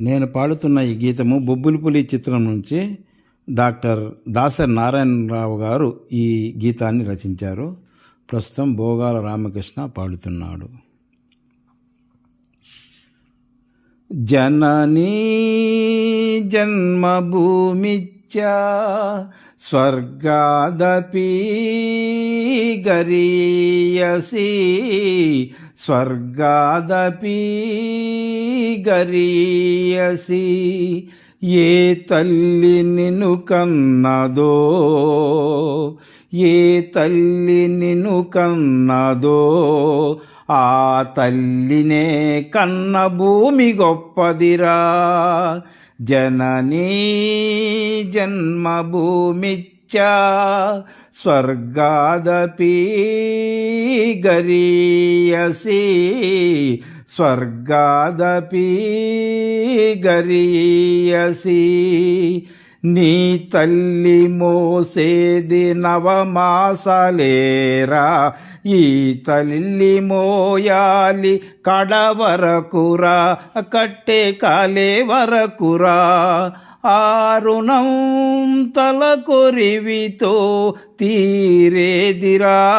నేను పాడుతున్న ఈ గీతము బొబ్బులిపులి చిత్రం నుంచి డాక్టర్ దాసర్ నారాయణరావు గారు ఈ గీతాన్ని రచించారు. ప్రస్తుతం భోగాల రామకృష్ణ పాడుతున్నాడు. జననీ జన్మభూమి స్వర్గాదపి గరీయసి స్వర్గాదపి గరీయసి ఏ తల్లి నిను కన్నదో ఏ తల్లి నిను కన్నదో ఆ తల్లినే కన్న భూమి గొప్పదిరా. జననీ జన్మభూమిచ్చ స్వర్గాదపి గరీయసి స్వర్గాదపి గరీయసి నీ తల్లి మోసేది నవమాసలేరా ఈ తల్లి మోయాలి కడ వరకురా కట్టే కాలే వరకురా. ఆరుణం తల కొరివితో తీరేదిరా.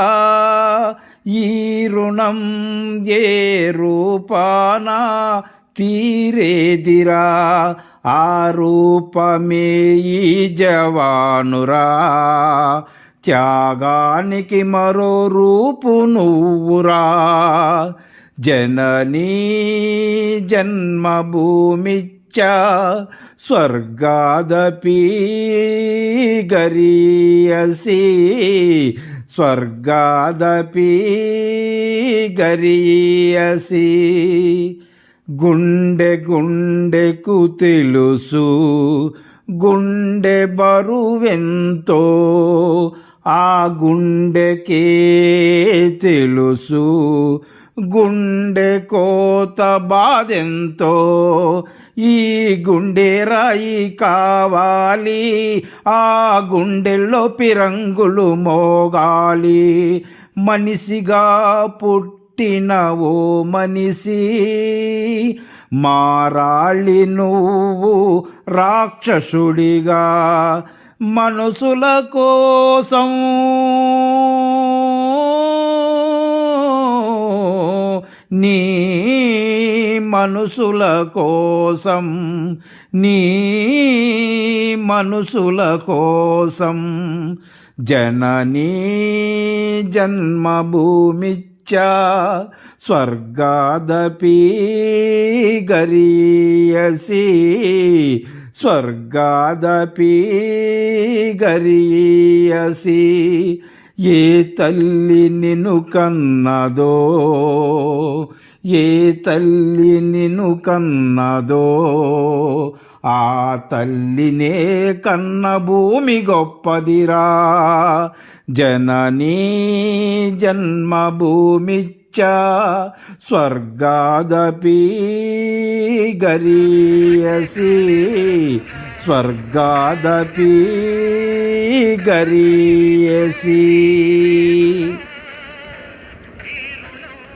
ఈ రుణం ఏ రూపానా తీరేదిరా ఆ రూపమే ఈ జవానురా. త్యాగానికి మరో రూపు నువ్వురా. జననీ జన్మభూమిచ్చ స్వర్గాదపి గరీయసి. స్వర్గాదపి గరీయసి. గుండె గుండెకు తెలుసు. గుండె బరువెంతో ఆ గుండెకే తెలుసు. గుండె కోత బాధెంతో ఈ గుండె రాయి కావాలి. ఆ గుండెల్లో పిరంగులు మోగాలి. మనిషిగా పుట్టిన ఓ మనిషి మారాళి నువ్వు రాక్షసుడిగా మనుషుల కోసం నీ మనుషుల కోసం నీ మనుషుల కోసం జననీ జన్మభూమిచ్చ స్వర్గాదపి గరీయసి స్వర్గాదపి గరీయసి ఏ తల్లి నిన్ను కన్నదో ఏ తల్లి నిన్ను కన్నదో ఆ తల్లినే కన్న భూమి గొప్పదిరా. జననీ జన్మభూమిచ్చ స్వర్గాదపి గరీయసి స్వర్గాదపి గరీయసి.